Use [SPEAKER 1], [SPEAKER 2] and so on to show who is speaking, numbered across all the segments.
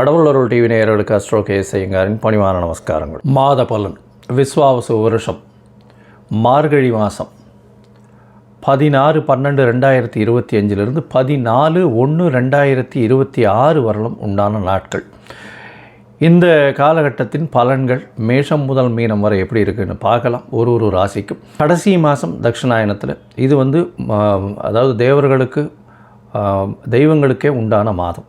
[SPEAKER 1] கடவுளருள் TV நேயர்களுக்கு Astro கே பணிவான நமஸ்காரங்கள். மாத பலன் விஸ்வாவசு வருஷம் மார்கழி மாதம் பதினாறு பன்னெண்டு ரெண்டாயிரத்தி இருபத்தி அஞ்சிலிருந்து பதினாலு ஒன்று ரெண்டாயிரத்தி இருபத்தி ஆறு வரலும் உண்டான நாட்கள். இந்த காலகட்டத்தின் பலன்கள் மேஷம் முதல் மீனம் வரை எப்படி இருக்குன்னு பார்க்கலாம். ஒரு ஒரு ராசிக்கும். கடைசி மாதம் தட்சிணாயனத்தில். இது வந்து அதாவது தேவர்களுக்கு தெய்வங்களுக்கே உண்டான மாதம்.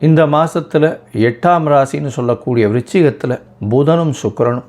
[SPEAKER 1] இந்த மாதத்தில் எட்டாம் ராசின்னு சொல்லக்கூடிய விருச்சிகத்தில் புதனும் சுக்கரனும்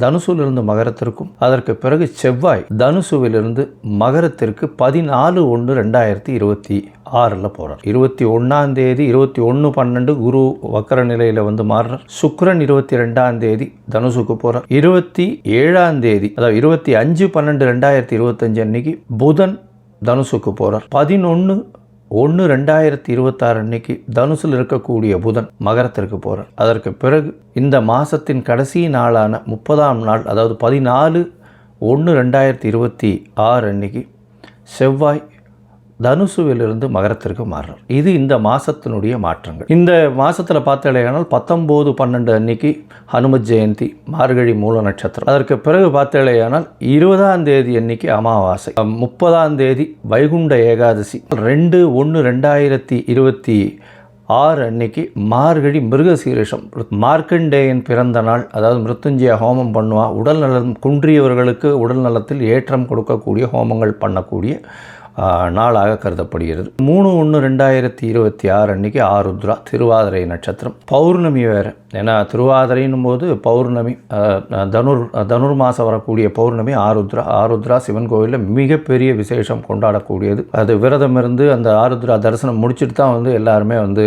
[SPEAKER 1] தனுசுவிலிருந்து மகரத்திற்கும் அதற்கு பிறகு செவ்வாய் தனுசுவிலிருந்து மகரத்திற்கு பதினாலு ஒன்று ரெண்டாயிரத்தி இருபத்தி ஆறில் போகிறார் இருபத்தி ஒன்றாம் தேதி இருபத்தி ஒன்று பன்னெண்டு குரு வக்கர நிலையில் வந்து மாறுறார். சுக்ரன் இருபத்தி ரெண்டாம் தேதி தனுசுக்கு போகிறார் இருபத்தி ஏழாம் தேதி அதாவது இருபத்தி அஞ்சு பன்னெண்டு ரெண்டாயிரத்தி இருபத்தஞ்சு அன்னைக்கு புதன் தனுசுக்கு போகிறார் பதினொன்று ஒன்று ரெண்டாயிரத்தி இருபத்தாறு அன்னைக்கு தனுசில் இருக்கக்கூடிய புதன் மகரத்திற்கு போகிறார் அதற்கு பிறகு இந்த மாதத்தின் கடைசி நாளான முப்பதாம் நாள் அதாவது பதினாலு ஒன்று ரெண்டாயிரத்தி இருபத்தி ஆறு அன்னைக்கு செவ்வாய் தனுசுவிலிருந்து மகரத்திற்கு மாறுறார். இது இந்த மாதத்தினுடைய மாற்றங்கள். இந்த மாதத்தில் பார்த்தேனால் பத்தொம்போது பன்னெண்டு அன்னைக்கு ஹனுமத் ஜெயந்தி மார்கழி மூல நட்சத்திரம். அதற்கு பிறகு பார்த்தேனால் இருபதாம் தேதி அன்னைக்கு அமாவாசை முப்பதாம் தேதி வைகுண்ட ஏகாதசி ரெண்டு ஒன்று ரெண்டாயிரத்தி இருபத்தி ஆறு அன்னைக்கு மார்கழி மிருகசீரிஷம். மார்க்கண்டேயன் பிறந்த நாள் அதாவது மிருத்துஞ்சய ஹோமம் பண்ணுவா உடல் நலம் குன்றியவர்களுக்கு உடல் நலத்தில் ஏற்றம் கொடுக்கக்கூடிய ஹோமங்கள் பண்ணக்கூடிய நாளாக கருதப்படுகிறது. மூணு ஒன்று ரெண்டாயிரத்தி இருபத்தி ஆறு அன்னைக்கு ஆருத்ரா திருவாதிரை நட்சத்திரம். பௌர்ணமி வேறு. ஏன்னா திருவாதிரைன்னும் போது பௌர்ணமி தனுர் தனுர் மாதம் வரக்கூடிய பௌர்ணமி ஆருத்ரா ஆருத்ரா சிவன் கோவிலில் மிகப்பெரிய விசேஷம் கொண்டாடக்கூடியது. அது விரதம் இருந்து அந்த ஆருத்ரா தரிசனம் முடிச்சுட்டு தான் வந்து எல்லாருமே வந்து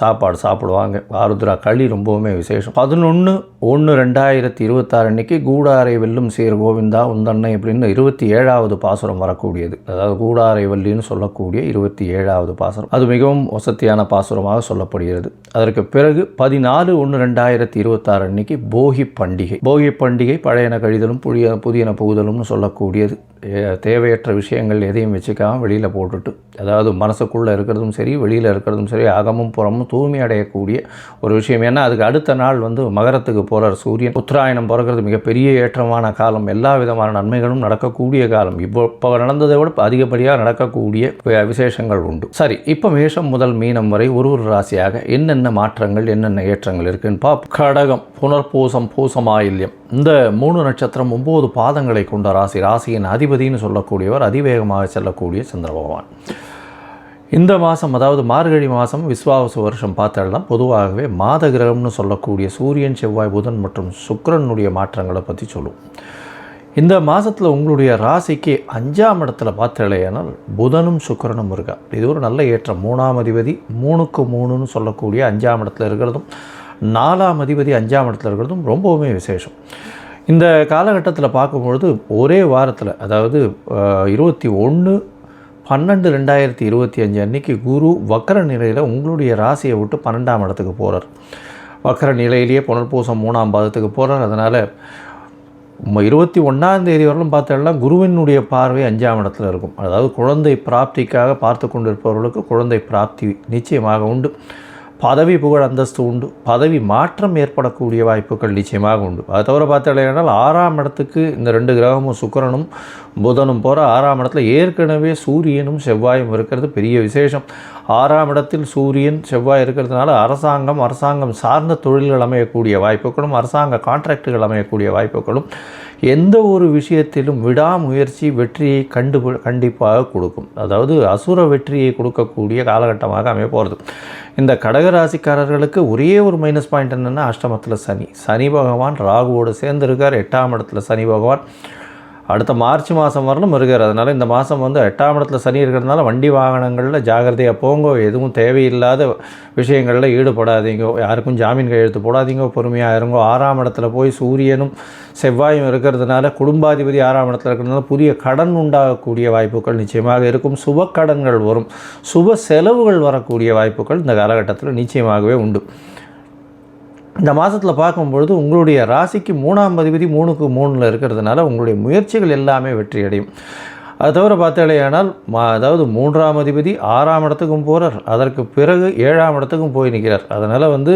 [SPEAKER 1] சாப்பாடு சாப்பிடுவாங்க. ஆருத்ரா களி ரொம்பவுமே விசேஷம். பதினொன்று ஒன்று ரெண்டாயிரத்தி இருபத்தாறு அன்னைக்கு கூடாரை வெல்லும் சீர் கோவிந்தா உந்தன்னை அப்படின்னு இருபத்தி ஏழாவது பாசுரம் வரக்கூடியது. அதாவது கூடாரை வல்லின்னு சொல்லக்கூடிய இருபத்தி ஏழாவது பாசுரம். அது மிகவும் வசதியான பாசுரமாக சொல்லப்படுகிறது. அதற்கு பிறகு பதினாறு நாலு ஒன்று ரெண்டாயிரத்தி இருபத்தாறு அன்னைக்கு போகி பண்டிகை. போகி பண்டிகை பழையன கழிதலும் புதிய புதியன புகுதலும்னு சொல்லக்கூடியது. தேவையற்ற விஷயங்கள் எதையும் வச்சுக்காம வெளியில் போட்டுட்டு அதாவது மனசுக்குள்ளே இருக்கிறதும் சரி வெளியில் இருக்கிறதும் சரி அகமும் புறமும் தூய்மை அடையக்கூடிய ஒரு விஷயம். ஏன்னா அதுக்கு அடுத்த நாள் வந்து மகரத்துக்கு போகிறார் சூரியன். உத்தராயணம் பிறக்கிறது மிகப்பெரிய ஏற்றமான காலம். எல்லா விதமான நன்மைகளும் நடக்கக்கூடிய காலம். இப்போ இப்போ நடந்ததை விட அதிகப்படியாக நடக்கக்கூடிய விசேஷங்கள் உண்டு. சரி இப்போ மேஷம் முதல் மீனம் வரை ஒரு ஒரு ராசியாக என்னென்ன மாற்றங்கள் என்னென்ன ஏற்றங்கள்? இருக்குன்னு பாப் கடகம் புனர்பூசம் பூசமாயில்யம். இந்த மூணு நட்சத்திரம் ஒம்பது பாதங்களை கொண்ட ராசி ராசியின் அதிபதின்னு சொல்லக்கூடியவர் அதிவேகமாக செல்லக்கூடிய சந்திர பகவான். இந்த மாதம் அதாவது மார்கழி மாதம் விஸ்வாவசு வருஷம் பார்த்தால்னா பொதுவாகவே மாத கிரகம்னு சொல்லக்கூடிய சூரியன் செவ்வாய் புதன் மற்றும் சுக்கரனுடைய மாற்றங்களை பற்றி சொல்லுவோம் இந்த மாதத்தில் உங்களுடைய ராசிக்கு அஞ்சாம் இடத்துல பார்த்தாலேயானால் புதனும் சுக்கிரனும் இருக்கா? இது ஒரு நல்ல ஏற்றம். மூணாம் அதிபதி மூணுக்கு மூணுன்னு சொல்லக்கூடிய அஞ்சாம் இடத்துல இருக்கிறதும் நாலாம் அதிபதி அஞ்சாம் இடத்துல இருக்கிறதும் ரொம்பவுமே விசேஷம். இந்த காலகட்டத்தில் பார்க்கும்பொழுது ஒரே வாரத்தில் அதாவது இருபத்தி ஒன்று பன்னெண்டு ரெண்டாயிரத்தி இருபத்தி அஞ்சு அன்னைக்கு குரு வக்கர நிலையில் உங்களுடைய ராசியை விட்டு பன்னெண்டாம் இடத்துக்கு போகிறார் வக்கர நிலையிலேயே புனர்பூசம் மூணாம் பாதத்துக்கு போகிறார் அதனால் இருபத்தி ஒன்றாம் தேதி வரலும் பார்த்தோம்னா குருவினுடைய பார்வை அஞ்சாம் இடத்துல இருக்கும். அதாவது குழந்தை பிராப்திக்காக பார்த்து கொண்டிருப்பவர்களுக்கு குழந்தை பிராப்தி நிச்சயமாக உண்டு. பதவி புகழ் அந்தஸ்து உண்டு. பதவி மாற்றம் ஏற்படக்கூடிய வாய்ப்புகள் நிச்சயமாக உண்டு. அதை தவிர பார்த்தீங்கன்னா ஆறாம் இடத்துக்கு இந்த ரெண்டு கிரகமும் சுக்கிரனும் புதனும் போகிற ஆறாம் இடத்துல ஏற்கனவே சூரியனும் செவ்வாயும் இருக்கிறது. பெரிய விசேஷம். ஆறாம் இடத்தில் சூரியன் செவ்வாய் இருக்கிறதுனால அரசாங்கம் அரசாங்கம் சார்ந்த தொழில்கள் அமையக்கூடிய வாய்ப்புகளும் அரசாங்க கான்ட்ராக்டுகள் அமையக்கூடிய வாய்ப்புகளும் எந்த ஒரு விஷயத்திலும் விடாமுயற்சி வெற்றியை கண்டு கண்டிப்பாக கொடுக்கும். அதாவது அசுர வெற்றியை கொடுக்கக்கூடிய காலகட்டமாக அமைய போகிறது இந்த கடகராசிக்காரர்களுக்கு ஒரே ஒரு மைனஸ் பாயிண்ட் என்னென்னா அஷ்டமத்தில் சனி. சனி பகவான் ராகுவோடு சேர்ந்துருக்கார். எட்டாம் இடத்துல சனி பகவான். அடுத்த மார்ச் மாதம் வரணும் இருக்கார் அதனால் இந்த மாதம் வந்து எட்டாம் இடத்துல சனி இருக்கிறதுனால வண்டி வாகனங்களில் ஜாகிரதையாக போங்க. எதுவும் தேவையில்லாத விஷயங்களில் ஈடுபடாதீங்க. யாருக்கும் ஜாமீன் கையெழுத்து போடாதீங்க. பொறுமையாக இருங்கோ. ஆறாம் இடத்துல போய் சூரியனும் செவ்வாயும் இருக்கிறதுனால குடும்பாதிபதி ஆறாம் இடத்துல இருக்கிறதுனால புதிய கடன் உண்டாகக்கூடிய வாய்ப்புகள் நிச்சயமாக இருக்கும். சுப கடன்கள் வரும். சுப செலவுகள் வரக்கூடிய வாய்ப்புகள் இந்த காலகட்டத்தில் நிச்சயமாகவே உண்டு. இந்த மாதத்தில் பார்க்கும்பொழுது உங்களுடைய ராசிக்கு மூணாம் அதிபதி மூணுக்கு மூணில் இருக்கிறதுனால உங்களுடைய முயற்சிகள் எல்லாமே வெற்றி அடையும். அது தவிர பார்த்தாலேயானால் மா அதாவது மூன்றாம் அதிபதி ஆறாம் இடத்துக்கும் போகிறார் அதற்கு பிறகு ஏழாம் இடத்துக்கும் போய் நிற்கிறார். அதனால் வந்து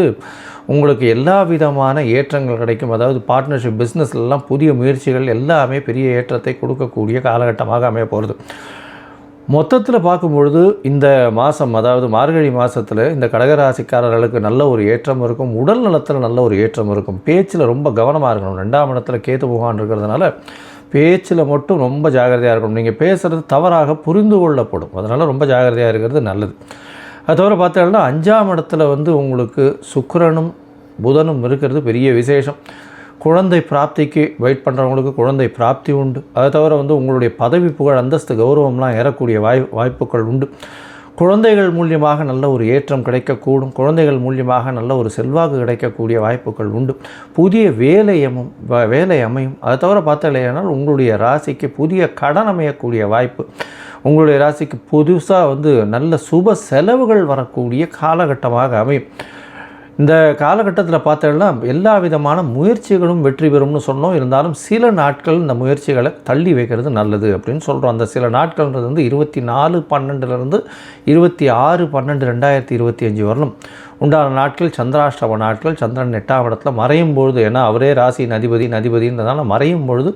[SPEAKER 1] உங்களுக்கு எல்லா விதமான ஏற்றங்கள் கிடைக்கும். அதாவது பார்ட்னர்ஷிப் பிஸ்னஸ்லாம் புதிய முயற்சிகள் எல்லாமே பெரிய ஏற்றத்தை கொடுக்கக்கூடிய காலகட்டமாக அமைய போகிறது மொத்தத்தில் பார்க்கும்பொழுது இந்த மாதம் அதாவது மார்கழி மாதத்தில் இந்த கடகராசிக்காரர்களுக்கு நல்ல ஒரு ஏற்றம் இருக்கும் உடல் நலத்தில் நல்ல ஒரு ஏற்றம் இருக்கும். பேச்சில் ரொம்ப கவனமாக இருக்கணும். ரெண்டாம் இடத்துல கேத்து புகான் இருக்கிறதுனால பேச்சில் மட்டும் ரொம்ப ஜாகிரதையாக இருக்கணும். நீங்கள் பேசுகிறது தவறாக புரிந்து கொள்ளப்படும். அதனால் ரொம்ப ஜாகிரதையாக இருக்கிறது நல்லது. அது தவிர பார்த்தீங்கன்னா அஞ்சாம் இடத்துல வந்து உங்களுக்கு சுக்கரனும் புதனும் இருக்கிறது பெரிய விசேஷம். குழந்தை பிராப்திக்கு வெயிட் பண்ணுறவங்களுக்கு குழந்தை பிராப்தி உண்டு. அதை தவிர வந்து உங்களுடைய பதவி புகழ் அந்தஸ்து கௌரவம்லாம் ஏறக்கூடிய வாய் வாய்ப்புகள் உண்டு. குழந்தைகள் மூலியமாக நல்ல ஒரு ஏற்றம் கிடைக்கக்கூடும். குழந்தைகள் மூலியமாக நல்ல ஒரு செல்வாக்கு கிடைக்கக்கூடிய வாய்ப்புகள் உண்டு. புதிய வேலையமும் வேலை அமையும். அதை தவிர பார்த்தாலேனால் உங்களுடைய ராசிக்கு புதிய கடன் அமையக்கூடிய வாய்ப்பு உங்களுடைய ராசிக்கு புதுசாக வந்து நல்ல சுப செலவுகள் வரக்கூடிய காலகட்டமாக அமையும். இந்த காலகட்டத்தில் பார்த்தோம்னா எல்லா விதமான முயற்சிகளும் வெற்றி பெறும்னு சொன்னோம். இருந்தாலும் சில நாட்கள் இந்த முயற்சிகளை தள்ளி வைக்கிறது நல்லது அப்படின்னு சொல்கிறோம் அந்த சில நாட்கள்ன்றது வந்து இருபத்தி நாலு பன்னெண்டுலேருந்து இருபத்தி ஆறு பன்னெண்டு ரெண்டாயிரத்தி இருபத்தி அஞ்சு வரலும் உண்டான நாட்கள். சந்திராஷ்டம நாட்கள் சந்திரன் எட்டாம் இடத்துல மறையும் பொழுது ஏன்னா அவரே ராசியின் அதிபதி அதிபதின்றதால மறையும் பொழுது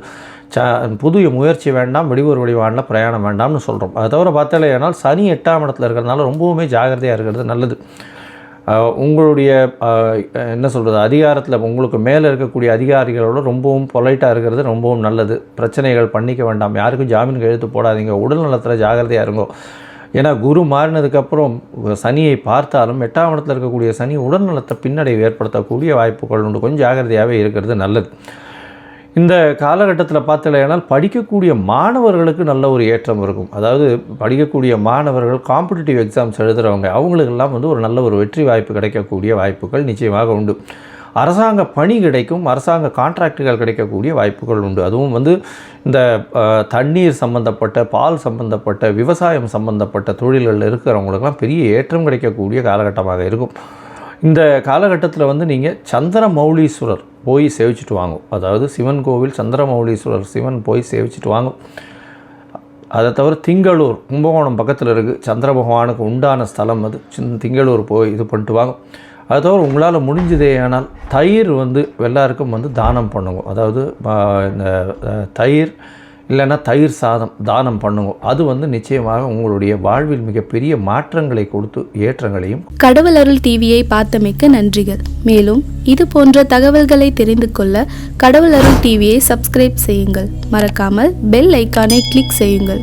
[SPEAKER 1] ச புதிய முயற்சி வேண்டாம் வெளியூர் வெளிவாண்டில் பிரயாணம் வேண்டாம்னு சொல்கிறோம் அதை தவிர பார்த்தாலே ஏன்னால் சனி எட்டாம் இடத்துல இருக்கிறதுனால ரொம்பவுமே ஜாகிரதையாக இருக்கிறது நல்லது. உங்களுடைய என்ன சொல்கிறது அதிகாரத்தில் உங்களுக்கு மேலே இருக்கக்கூடிய அதிகாரிகளோட ரொம்பவும் பொலைட்டாக இருக்கிறது ரொம்பவும் நல்லது. பிரச்சனைகள் பண்ணிக்க வேண்டாம். யாருக்கும் ஜாமீன் கையெழுத்து போடாதீங்க. உடல் நலத்தில் ஜாகிரதையாக இருங்கோ. ஏன்னா குரு மாறினதுக்கப்புறம் சனியை பார்த்தாலும் எட்டாம் இடத்துல இருக்கக்கூடிய சனி உடல் நலத்தை பின்னடைவு ஏற்படுத்தக்கூடிய வாய்ப்புகள் உண்டு. கொஞ்சம் ஜாகிரதையாகவே இருக்கிறது நல்லது. இந்த காலகட்டத்தில் பார்த்தலையானால் படிக்கக்கூடிய மாணவர்களுக்கு நல்ல ஒரு ஏற்றம் இருக்கும். அதாவது படிக்கக்கூடிய மாணவர்கள் காம்படிட்டிவ் எக்ஸாம்ஸ் எழுதுகிறவங்க அவங்களுக்கெல்லாம் வந்து ஒரு நல்ல ஒரு வெற்றி வாய்ப்பு கிடைக்கக்கூடிய வாய்ப்புகள் நிச்சயமாக உண்டு. அரசாங்க பணி கிடைக்கும் அரசாங்க கான்ட்ராக்டுகள் கிடைக்கக்கூடிய வாய்ப்புகள் உண்டு. அதுவும் வந்து இந்த தண்ணீர் சம்பந்தப்பட்ட பால் சம்பந்தப்பட்ட விவசாயம் சம்பந்தப்பட்ட தொழில்களில் இருக்கிறவங்களுக்கெல்லாம் பெரிய ஏற்றம் கிடைக்கக்கூடிய காலகட்டமாக இருக்கும். இந்த காலகட்டத்தில் வந்து நீங்கள் சந்திர மௌலீஸ்வரர் போய் சேவிச்சிட்டு வாங்கும் அதாவது சிவன் கோவில் சந்திரமௌலீஸ்வரர் சிவன் போய் சேவிச்சிட்டு வாங்கும் அதை தவிர திங்களூர் கும்பகோணம் பக்கத்தில் இருக்குது சந்திர பகவானுக்கு உண்டான ஸ்தலம் அது. சின்ன திங்களூர் போய் இது பண்ணிட்டு வாங்க. அது தவிர உங்களால் முடிஞ்சதே ஆனால் தயிர் வந்து எல்லாருக்கும் வந்து தானம் பண்ணுங்க. அதாவது இந்த தயிர் இல்லைன்னா தயிர் சாதம் தானம் பண்ணுங்க. அது வந்து நிச்சயமாக உங்களுடைய வாழ்வில் மிகப்பெரிய மாற்றங்களை கொடுத்து ஏற்றங்களையும்
[SPEAKER 2] கடவுள் அருள் டிவியை பார்த்தமைக்க நன்றிகள். மேலும் இது போன்ற தகவல்களை தெரிந்து கொள்ள கடவுள் அருள் டிவியை சப்ஸ்கிரைப் செய்யுங்கள். மறக்காமல் பெல் ஐக்கானை கிளிக் செய்யுங்கள்.